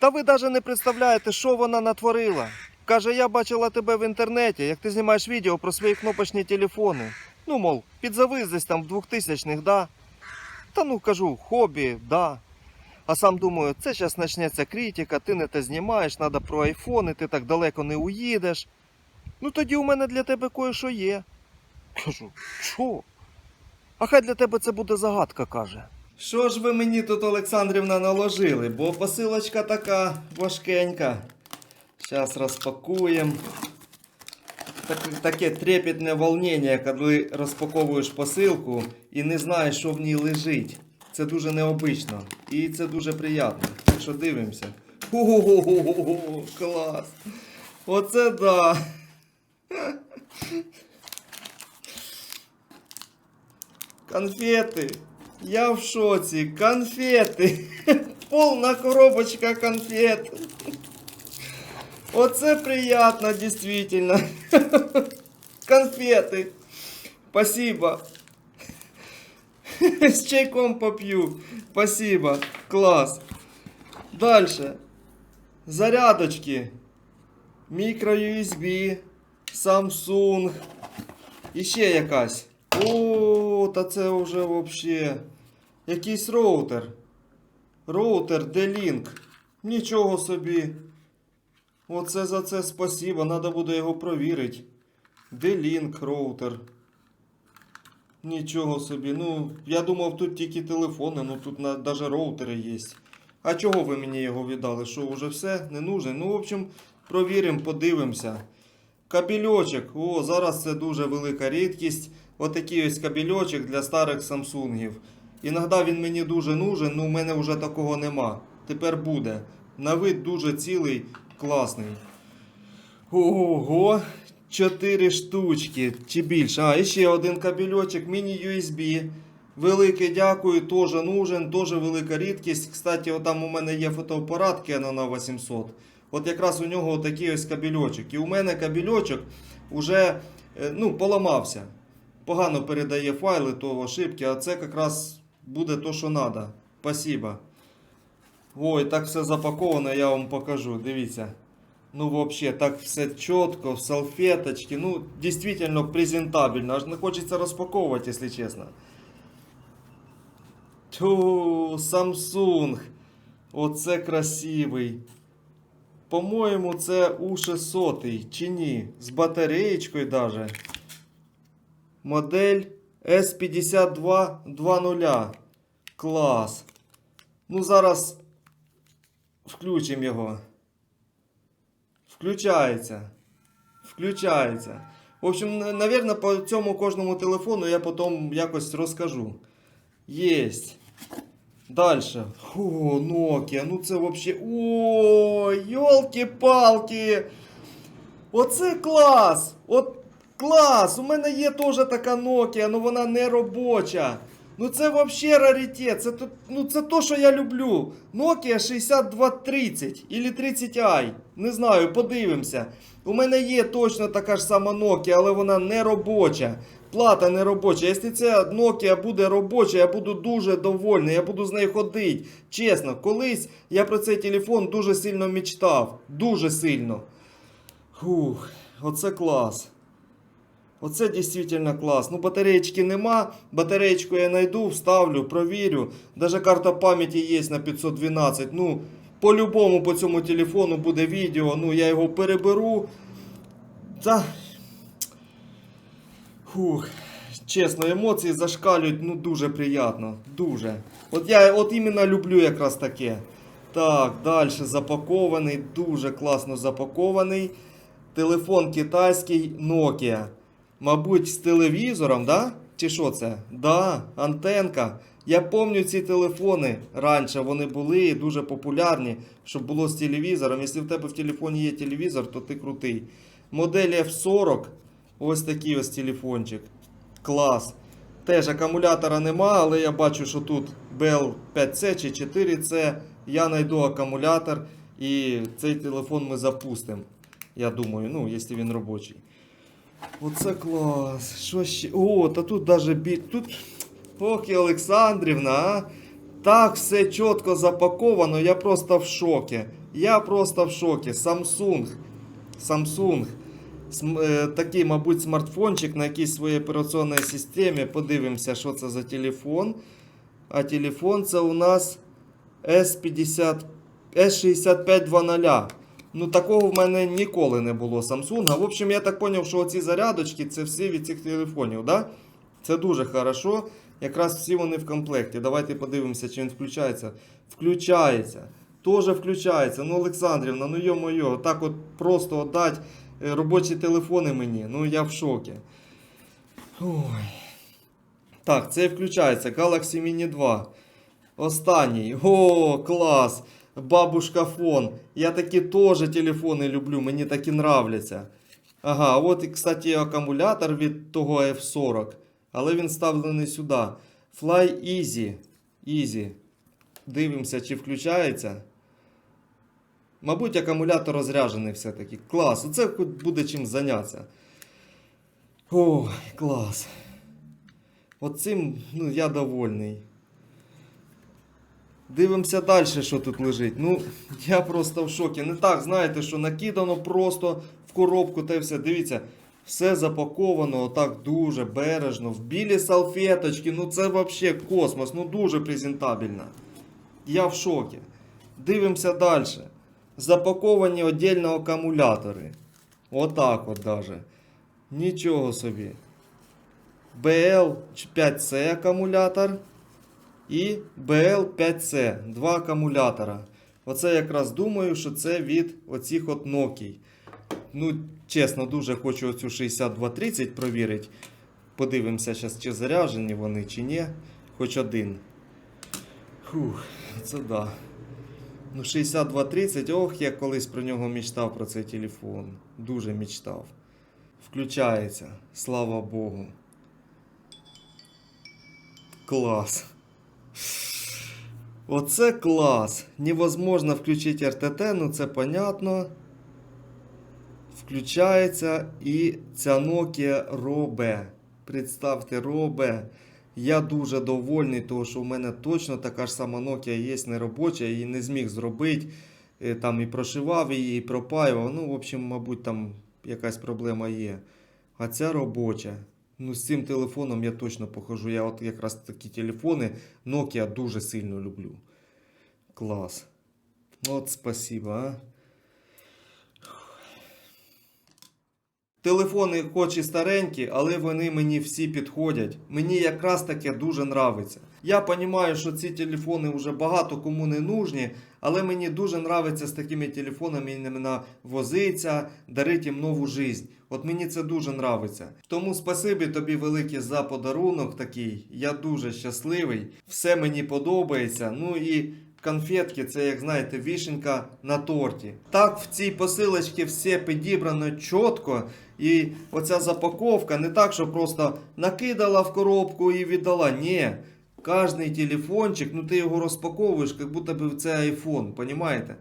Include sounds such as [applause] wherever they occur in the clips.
Та ви навіть не представляєте, що вона натворила. Каже, я бачила тебе в інтернеті, як ти знімаєш відео про свої кнопочні телефони. Ну, мов, підзавис десь там в 2000-х, да? Та ну кажу, хобі, да. А сам думаю, це зараз почнеться критика, ти не те знімаєш, треба про айфони, ти так далеко не уїдеш. Ну тоді у мене для тебе кое-що є. Кажу, що? А хай для тебе це буде загадка, каже. Що ж ви мені тут, Олександрівна, наложили? Бо посилочка така важкенька. Зараз розпакуємо. Так, таке трепетне волнення, коли розпаковуєш посилку і не знаєш, що в ній лежить. Це дуже необично. І це дуже приємно. Так що дивимося. Ого, клас! Оце да! Конфети. Я в шоці. Конфети. [laughs] Повна коробочка конфет. Оце приятно, действительно. [laughs] Конфети. Спасибо. [laughs] З чайком поп'ю. Спасибо. Клас. Дальше. Зарядочки. Мікро USB. Samsung. І ще якась. О, Та це вже вообще. Якийсь роутер. Роутер D-Link. Нічого собі. Оце за це спасибо. Надо буде його провірити. D-Link роутер. Нічого собі. Ну, я думав, тут тільки телефони, ну тут на, даже роутери є. А чого ви мені його віддали? Що, вже все? Не нужен? Ну, в общем, провіримо, подивимося. Кабельочок. О, зараз це дуже велика рідкість. Отакий ось кабельочок для старих самсунгів. Іноді він мені дуже нужен, ну в мене вже такого нема. Тепер буде. На вид дуже цілий, класний. Ого, 4 штучки чи більше. А, і ще один кабельочок, міні-USB. Велике дякую, теж нужен, теж велика рідкість. Кстати, там у мене є фотоапарат Canon на 800. От якраз у нього такий ось кабельочок. І у мене кабельочок вже ну, поламався. Погано передає файли, то ошибки, а це якраз буде то, що треба. Спасибо. Ой, так все запаковано, я вам покажу. Дивіться. Ну, вообще, так все чітко, в салфеточки. Ну, действительно презентабельно. Аж не хочеться розпаковувати, якщо чесно. Тю, Samsung. Оце красивий. По-моєму, це У600 чи ні? З батареєчкою даже. Модель S5220. Клас. Ну, зараз включимо його. Включається. Включається. В общем, на- наверное, по цьому кожному телефону я потім якось розкажу. Єсть. Дальше. О, Nokia. Ну це вообще. О, йолки-палки. Оце клас! От клас! У мене є теж така Nokia, але вона не робоча. Ну це вообще раритет. Це, ну, це то, що я люблю. Nokia 6230 или 30i. Не знаю, подивимося. У мене є точно така ж сама Nokia, але вона не робоча. Плата не робоча. Якщо ця Nokia буде робоча, я буду дуже довольний, я буду з нею ходити. Чесно, колись я про цей телефон дуже сильно мечтав. Дуже сильно. Фух, оце клас. Оце дійсно клас. Ну, батареєчки нема. Батареєчку я знайду, вставлю, провірю. Даже карта пам'яті є на 512. Ну, по-любому по цьому телефону буде відео. Ну, я його переберу. Та... Фух. Чесно, емоції зашкалюють, ну дуже приємно. Дуже. От я от іменно люблю якраз таке. Так, далі запакований, дуже класно запакований. Телефон китайський Nokia. Мабуть, з телевізором, да? Чи що це? Да, антенка. Я пам'ятаю ці телефони раніше, вони були дуже популярні, щоб було з телевізором. Якщо в тебе в телефоні є телевізор, то ти крутий. Модель F40, ось такий ось телефончик. Клас. Теж акумулятора нема, але я бачу, що тут Bell 5C чи 4C. Я знайду акумулятор і цей телефон ми запустимо. Я думаю, ну, якщо він робочий. Оце клас. Що ще? О, та тут даже бі... Тут. І Олександрівна, а? Так все чітко запаковано, я просто в шокі. Я просто в шокі. Samsung. Samsung. Е, Такий, мабуть, смартфончик на якійсь своїй операційній системі. Подивимося, що це за телефон. А телефон це у нас S50, S6520. Ну, такого в мене ніколи не було Samsung. В общем, я так зрозумів, що оці зарядочки це всі від цих телефонів. Да? Це дуже хорошо. Якраз всі вони в комплекті. Давайте подивимося, чи він включається. Включається. Тоже включається. Ну, Олександрівна, ну йо-моє, так от просто віддати е, робочі телефони мені. Ну я в шокі. Ой. Так, це включається. Galaxy Mini 2. Останній. О, клас! Бабушка фон. Я такі теж телефони люблю, мені такі нравляться. Ага, от, кстати, акумулятор від того F40. Але він ставлений сюди. Fly Easy. Easy. Дивимося, чи включається. Мабуть, акумулятор розряджений все-таки. Клас. Оце буде чим зайнятися. Ой, клас. Оцим ну, я довольний. Дивимося далі, що тут лежить. Ну, я просто в шокі. Не так, знаєте, що накидано просто в коробку та й все. Дивіться, все запаковано отак дуже бережно. В білі салфеточки. Ну це взагалі космос. Ну дуже презентабельно. Я в шокі. Дивимося далі. Запаковані віддільно акумулятори. Отак от даже. Нічого собі. BL5C акумулятор і BL5C. Два акумулятора. Оце якраз думаю, що це від оцих от Nokia. Ну, чесно, дуже хочу оцю 6230 провірити. Подивимося зараз, чи заряджені вони, чи ні. Хоч один. Фух, це да. Ну, 6230, ох, я колись про нього мечтав про цей телефон. Дуже мечтав. Включається, слава Богу. Клас. Оце клас. Невозможно включити РТТ, ну це понятно. Включається і ця Nokia робе. Представте, робе. Я дуже довольний, тому що в мене точно така ж сама Nokia є не робоча, її не зміг зробити. Е, Там і прошивав її, і пропаював. Ну, в общем, мабуть, там якась проблема є. А ця робоча. Ну, з цим телефоном я точно похожу. Я от якраз такі телефони Nokia дуже сильно люблю. Клас. От спасибо, а. Телефони хоч і старенькі, але вони мені всі підходять. Мені якраз таке дуже нравиться. Я розумію, що ці телефони вже багато кому не нужні, але мені дуже нравиться з такими телефонами іменно возитися, дарити їм нову жизнь. От мені це дуже нравиться. Тому спасибі тобі велике за подарунок такий. Я дуже щасливий. Все мені подобається. Ну і конфетки це, як знаєте, вішенька на торті. Так, в цій посилочці все підібрано чітко. І оця запаковка не так, що просто накидала в коробку і віддала. Ні. Кожний телефончик, ну ти його розпаковуєш, як будто би це айфон, понімаєте?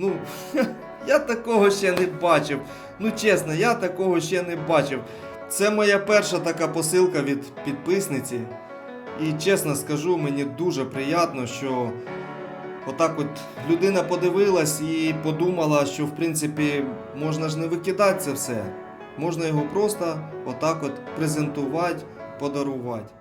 Ну, [laughs] я такого ще не бачив. Ну чесно, я такого ще не бачив. Це моя перша така посилка від підписниці. І чесно скажу, мені дуже приємно, що отак от людина подивилась і подумала, що в принципі можна ж не викидати це все. Можна його просто отак от презентувати, подарувати.